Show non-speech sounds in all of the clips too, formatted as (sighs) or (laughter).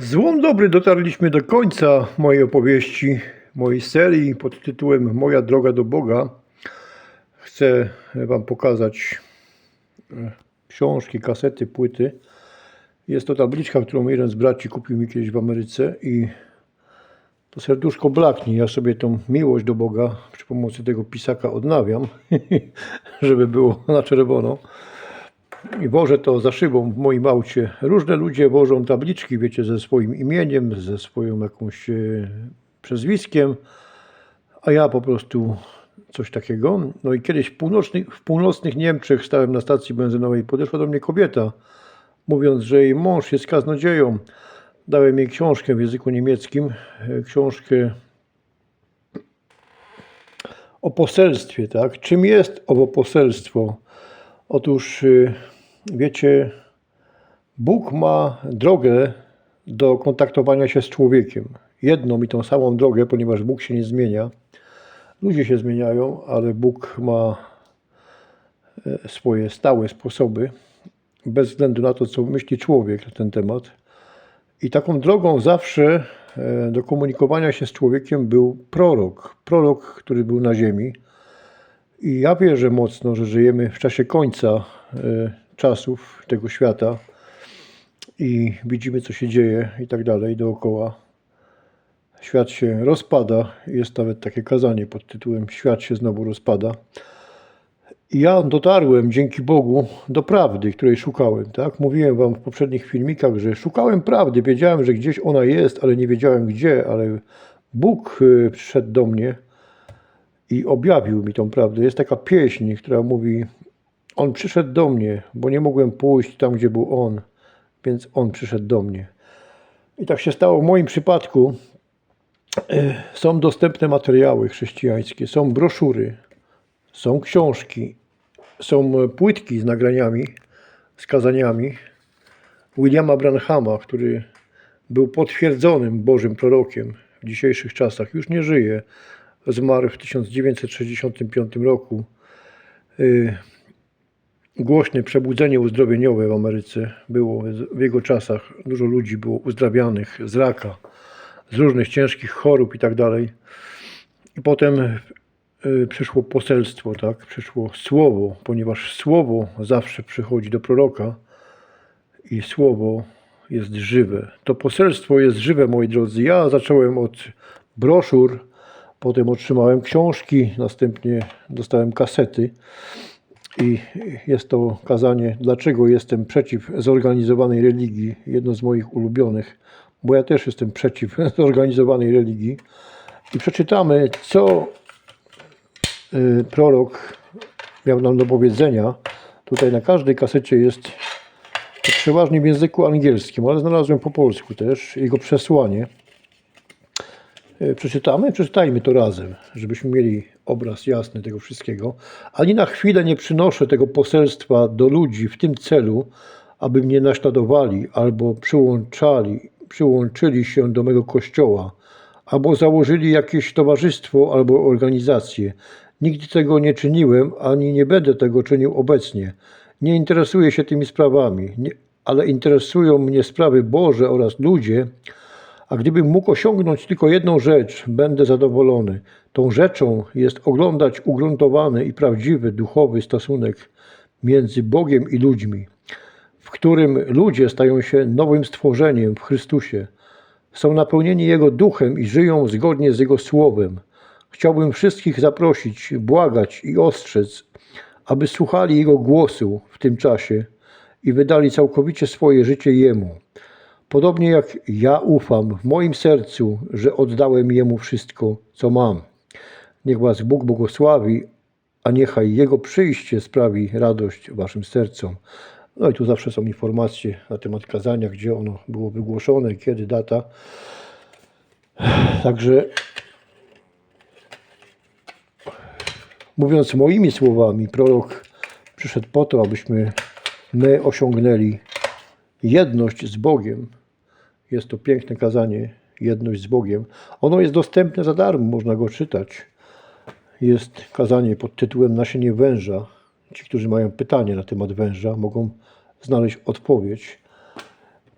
Złom dobry dotarliśmy do końca mojej opowieści, mojej serii pod tytułem Moja droga do Boga. Chcę Wam pokazać e, książki, kasety, płyty. Jest to tabliczka, którą jeden z braci kupił mi kiedyś w Ameryce i to serduszko blaknie. Ja sobie tą miłość do Boga przy pomocy tego pisaka odnawiam, (laughs) żeby było na czerwono. I wożę to za szybą w moim aucie. Różne ludzie wożą tabliczki, wiecie, ze swoim imieniem, ze swoją jakąś e, przezwiskiem, a ja po prostu coś takiego. No i kiedyś w północnych, w północnych Niemczech stałem na stacji benzynowej, podeszła do mnie kobieta, mówiąc, że jej mąż jest kaznodzieją. Dałem jej książkę w języku niemieckim, e, książkę o poselstwie, tak? Czym jest owo poselstwo? Otóż, y, wiecie, Bóg ma drogę do kontaktowania się z człowiekiem. Jedną i tą samą drogę, ponieważ Bóg się nie zmienia. Ludzie się zmieniają, ale Bóg ma e, swoje stałe sposoby, bez względu na to, co myśli człowiek na ten temat. I taką drogą zawsze e, do komunikowania się z człowiekiem był prorok. Prorok, który był na ziemi. I ja wierzę mocno, że żyjemy w czasie końca e, czasów tego świata i widzimy, co się dzieje i tak dalej dookoła. Świat się rozpada. Jest nawet takie kazanie pod tytułem Świat się znowu rozpada. I ja dotarłem dzięki Bogu do prawdy, której szukałem. Tak? Mówiłem Wam w poprzednich filmikach, że szukałem prawdy. Wiedziałem, że gdzieś ona jest, ale nie wiedziałem gdzie. Ale Bóg e, przyszedł do mnie i objawił mi tą prawdę. Jest taka pieśń, która mówi: On przyszedł do mnie, bo nie mogłem pójść tam, gdzie był On, więc On przyszedł do mnie. I tak się stało w moim przypadku. E, Są dostępne materiały chrześcijańskie, są broszury, są książki, są płytki z nagraniami, z kazaniami Williama Branhama, który był potwierdzonym Bożym prorokiem w dzisiejszych czasach. Już nie żyje. Zmarł w 1965 roku. Głośne przebudzenie uzdrowieniowe w Ameryce było w jego czasach. Dużo ludzi było uzdrawianych z raka, z różnych ciężkich chorób i tak dalej. I potem y, przyszło poselstwo, tak? Przyszło słowo, ponieważ słowo zawsze przychodzi do proroka i słowo jest żywe. To poselstwo jest żywe, moi drodzy. Ja zacząłem od broszur, potem otrzymałem książki, następnie dostałem kasety. I jest to kazanie, dlaczego jestem przeciw zorganizowanej religii, jedno z moich ulubionych, bo ja też jestem przeciw (laughs) zorganizowanej religii. I przeczytamy, co y, prorok miał nam do powiedzenia. Tutaj na każdej kasecie jest przeważnie w języku angielskim, ale znalazłem po polsku też jego przesłanie. E, Przeczytamy? Przeczytajmy to razem, żebyśmy mieli obraz jasny tego wszystkiego. Ani na chwilę nie przynoszę tego poselstwa do ludzi w tym celu, aby mnie naśladowali albo przyłączali, przyłączyli się do mego kościoła, albo założyli jakieś towarzystwo albo organizację. Nigdy tego nie czyniłem, ani nie będę tego czynił obecnie. Nie interesuję się tymi sprawami, nie, ale interesują mnie sprawy Boże oraz ludzie, a gdybym mógł osiągnąć tylko jedną rzecz, będę zadowolony. Tą rzeczą jest oglądać ugruntowany i prawdziwy duchowy stosunek między Bogiem i ludźmi, w którym ludzie stają się nowym stworzeniem w Chrystusie. Są napełnieni Jego duchem i żyją zgodnie z Jego słowem. Chciałbym wszystkich zaprosić, błagać i ostrzec, aby słuchali Jego głosu w tym czasie i wydali całkowicie swoje życie Jemu. Podobnie jak ja ufam w moim sercu, że oddałem Jemu wszystko, co mam. Niech Was Bóg błogosławi, a niechaj Jego przyjście sprawi radość Waszym sercom. No i tu zawsze są informacje na temat kazania, gdzie ono było wygłoszone, kiedy, data. (sighs) Także mówiąc moimi słowami, prorok przyszedł po to, abyśmy my osiągnęli jedność z Bogiem. Jest to piękne kazanie, jedność z Bogiem. Ono jest dostępne za darmo, można go czytać. Jest kazanie pod tytułem Nasienie węża. Ci, którzy mają pytanie na temat węża, mogą znaleźć odpowiedź.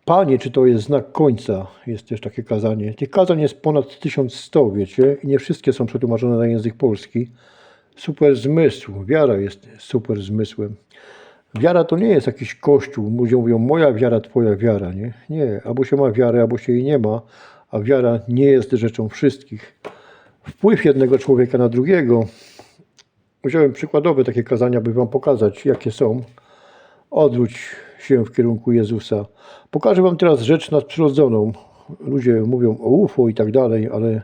Panie, czy to jest znak końca? Jest też takie kazanie. Tych kazań jest ponad 1100, wiecie, i nie wszystkie są przetłumaczone na język polski. Super zmysł, wiara jest super zmysłem. Wiara to nie jest jakiś kościół. Ludzie mówią, moja wiara, twoja wiara, nie? Nie, albo się ma wiarę, albo się jej nie ma, a wiara nie jest rzeczą wszystkich. Wpływ jednego człowieka na drugiego. Wziąłem przykładowe takie kazania, by wam pokazać, jakie są. Odwróć się w kierunku Jezusa. Pokażę wam teraz rzecz nadprzyrodzoną. Ludzie mówią o UFO i tak dalej, ale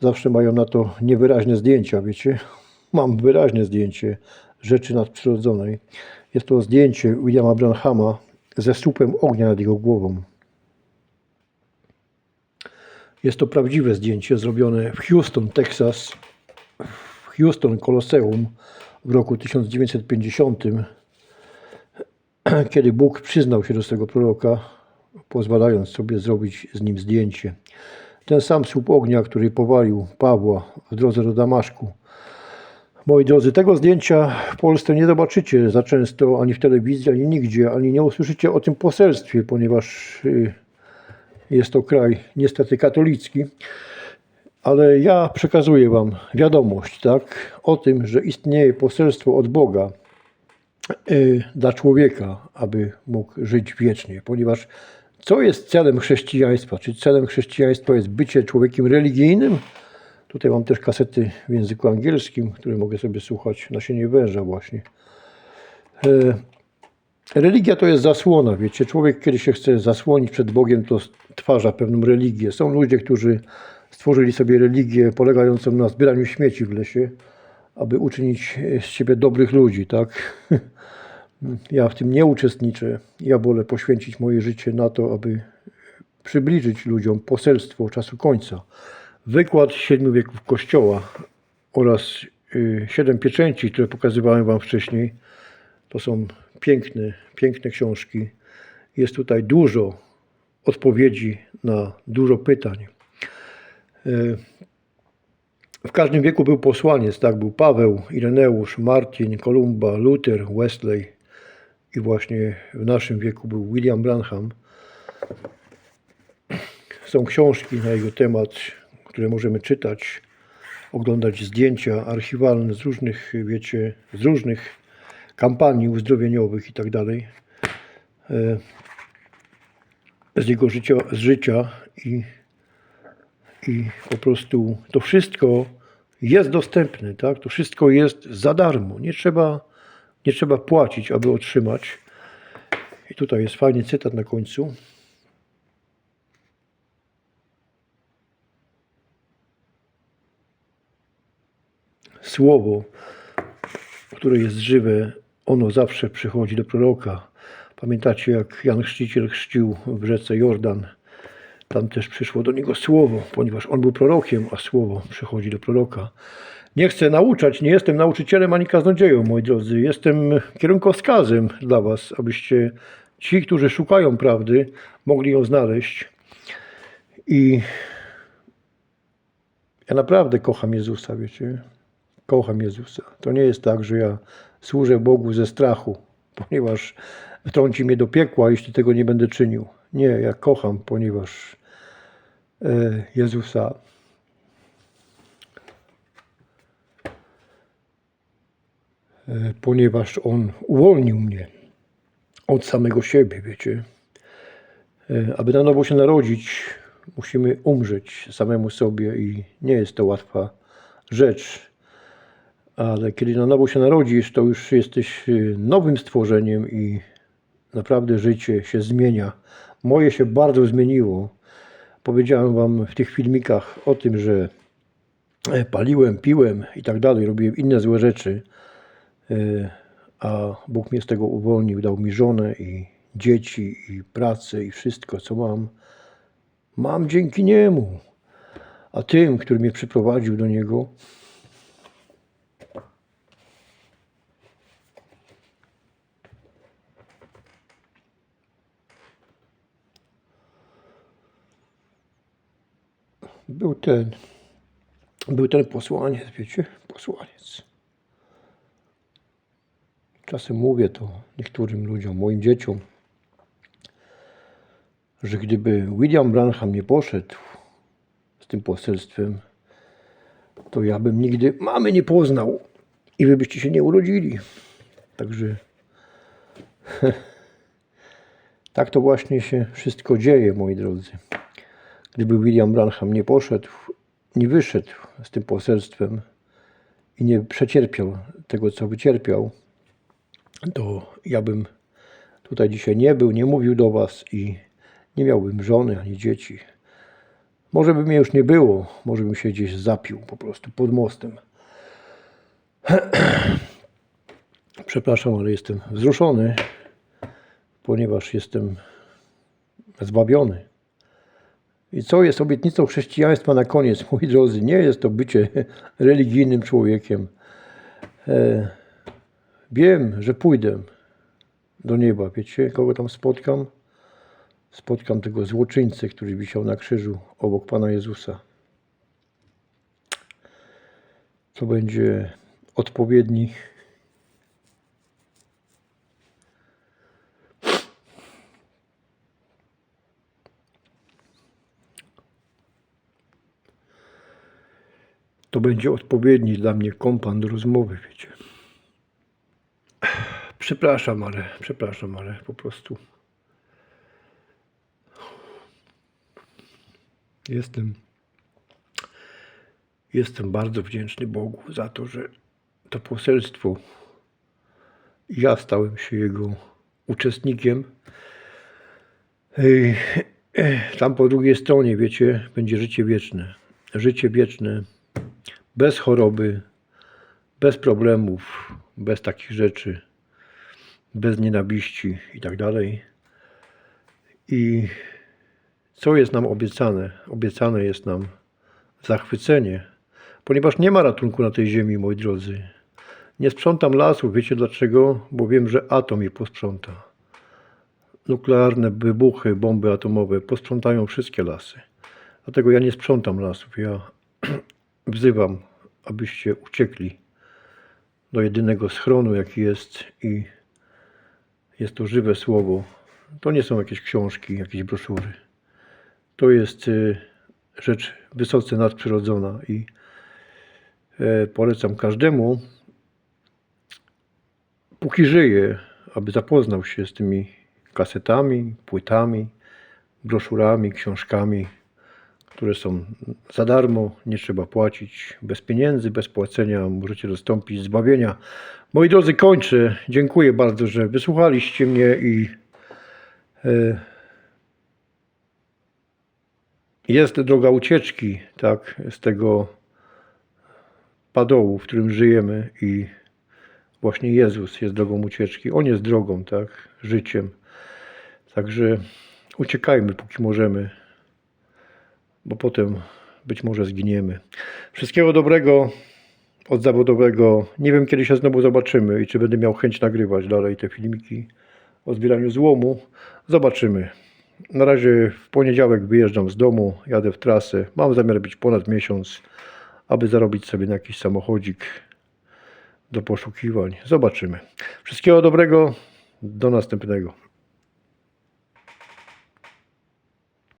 zawsze mają na to niewyraźne zdjęcia, wiecie? Mam wyraźne zdjęcie rzeczy nadprzyrodzonej. Jest to zdjęcie Williama Branhama ze słupem ognia nad jego głową. Jest to prawdziwe zdjęcie zrobione w Houston, Texas, w Houston Koloseum w roku 1950, (clears throat) kiedy Bóg przyznał się do swego proroka, pozwalając sobie zrobić z nim zdjęcie. Ten sam słup ognia, który powalił Pawła w drodze do Damaszku. Moi drodzy, tego zdjęcia w Polsce nie zobaczycie za często ani w telewizji, ani nigdzie, ani nie usłyszycie o tym poselstwie, ponieważ y, jest to kraj niestety katolicki. Ale ja przekazuję Wam wiadomość, tak, o tym, że istnieje poselstwo od Boga y, dla człowieka, aby mógł żyć wiecznie, ponieważ co jest celem chrześcijaństwa? Czy celem chrześcijaństwa jest bycie człowiekiem religijnym? Tutaj mam też kasety w języku angielskim, które mogę sobie słuchać na sienie węża właśnie. E, Religia to jest zasłona, wiecie. Człowiek, kiedy się chce zasłonić przed Bogiem, to stwarza pewną religię. Są ludzie, którzy stworzyli sobie religię polegającą na zbieraniu śmieci w lesie, aby uczynić z siebie dobrych ludzi, tak? Ja w tym nie uczestniczę. Ja wolę poświęcić moje życie na to, aby przybliżyć ludziom poselstwo czasu końca. Wykład siedmiu wieków Kościoła oraz y, siedem pieczęci, które pokazywałem Wam wcześniej, to są piękne, piękne książki. Jest tutaj dużo odpowiedzi na dużo pytań. Y, W każdym wieku był posłaniec, tak? Był Paweł, Ireneusz, Marcin, Kolumba, Luther, Wesley i właśnie w naszym wieku był William Branham. Są książki na jego temat, które możemy czytać, oglądać zdjęcia archiwalne z różnych, wiecie, z różnych kampanii uzdrowieniowych i tak dalej. E, Z jego życia, z życia i, i po prostu to wszystko jest dostępne, tak? To wszystko jest za darmo. Nie trzeba, nie trzeba płacić, aby otrzymać. I tutaj jest fajny cytat na końcu. Słowo, które jest żywe, ono zawsze przychodzi do proroka. Pamiętacie, jak Jan Chrzciciel chrzcił w rzece Jordan? Tam też przyszło do niego słowo, ponieważ on był prorokiem, a słowo przychodzi do proroka. Nie chcę nauczać, nie jestem nauczycielem ani kaznodzieją, moi drodzy. Jestem kierunkowskazem dla Was, abyście ci, którzy szukają prawdy, mogli ją znaleźć. I ja naprawdę kocham Jezusa, wiecie. Kocham Jezusa. To nie jest tak, że ja służę Bogu ze strachu, ponieważ wtrąci mnie do piekła, jeśli tego nie będę czynił. Nie, ja kocham, ponieważ e, Jezusa e, ponieważ On uwolnił mnie od samego siebie, wiecie. E, Aby na nowo się narodzić, musimy umrzeć samemu sobie i nie jest to łatwa rzecz. Ale kiedy na nowo się narodzisz, to już jesteś y, nowym stworzeniem i naprawdę życie się zmienia. Moje się bardzo zmieniło. Powiedziałem Wam w tych filmikach o tym, że e, paliłem, piłem i tak dalej, robiłem inne złe rzeczy, e, a Bóg mnie z tego uwolnił, dał mi żonę i dzieci i pracę i wszystko, co mam. Mam dzięki Niemu. A tym, który mnie przyprowadził do Niego, był ten, był ten posłaniec, wiecie, posłaniec. Czasem mówię to niektórym ludziom, moim dzieciom. że gdyby William Branham nie poszedł z tym poselstwem, to ja bym nigdy mamy nie poznał i wy byście się nie urodzili. Także (laughs) tak to właśnie się wszystko dzieje, moi drodzy. Gdyby William Branham nie poszedł, nie wyszedł z tym poselstwem i nie przecierpiał tego, co wycierpiał, to ja bym tutaj dzisiaj nie był, nie mówił do Was i nie miałbym żony ani dzieci. Może by mnie już nie było, może bym się gdzieś zapił po prostu pod mostem. (clears throat) Przepraszam, ale jestem wzruszony, ponieważ jestem zbawiony. I co jest obietnicą chrześcijaństwa na koniec, (laughs) moi drodzy? Nie jest to bycie (laughs) religijnym człowiekiem. E, wiem, że pójdę do nieba. Wiecie, kogo tam spotkam? Spotkam tego złoczyńcę, który wisiał na krzyżu obok Pana Jezusa. To będzie odpowiedni to będzie odpowiedni dla mnie kompan do rozmowy, wiecie. Przepraszam, ale przepraszam, ale po prostu jestem jestem bardzo wdzięczny Bogu za to, że to poselstwo ja stałem się jego uczestnikiem. Tam po drugiej stronie, wiecie, będzie życie wieczne. Życie wieczne bez choroby, bez problemów, bez takich rzeczy, bez nienawiści i tak dalej. I co jest nam obiecane? Obiecane jest nam zachwycenie, ponieważ nie ma ratunku na tej ziemi, moi drodzy. Nie sprzątam lasów, wiecie dlaczego? Bo wiem, że atom je posprząta. Nuklearne wybuchy, bomby atomowe posprzątają wszystkie lasy. Dlatego ja nie sprzątam lasów. Ja (clears throat) wzywam, abyście uciekli do jedynego schronu, jaki jest i jest to żywe słowo. To nie są jakieś książki, jakieś broszury. To jest y, rzecz wysoce nadprzyrodzona i e, polecam każdemu, póki żyje, aby zapoznał się z tymi kasetami, płytami, broszurami, książkami, które są za darmo, nie trzeba płacić, bez pieniędzy, bez płacenia, możecie dostąpić zbawienia. Moi drodzy, kończę. Dziękuję bardzo, że wysłuchaliście mnie i e, jest droga ucieczki, tak, z tego padołu, w którym żyjemy i właśnie Jezus jest drogą ucieczki. On jest drogą, tak, życiem. Także uciekajmy, póki możemy bo potem być może zginiemy. Wszystkiego dobrego od zawodowego. Nie wiem, kiedy się znowu zobaczymy i czy będę miał chęć nagrywać dalej te filmiki o zbieraniu złomu. Zobaczymy. Na razie w poniedziałek wyjeżdżam z domu, jadę w trasę. Mam zamiar być ponad miesiąc, aby zarobić sobie na jakiś samochodzik do poszukiwań. Zobaczymy. Wszystkiego dobrego. Do następnego.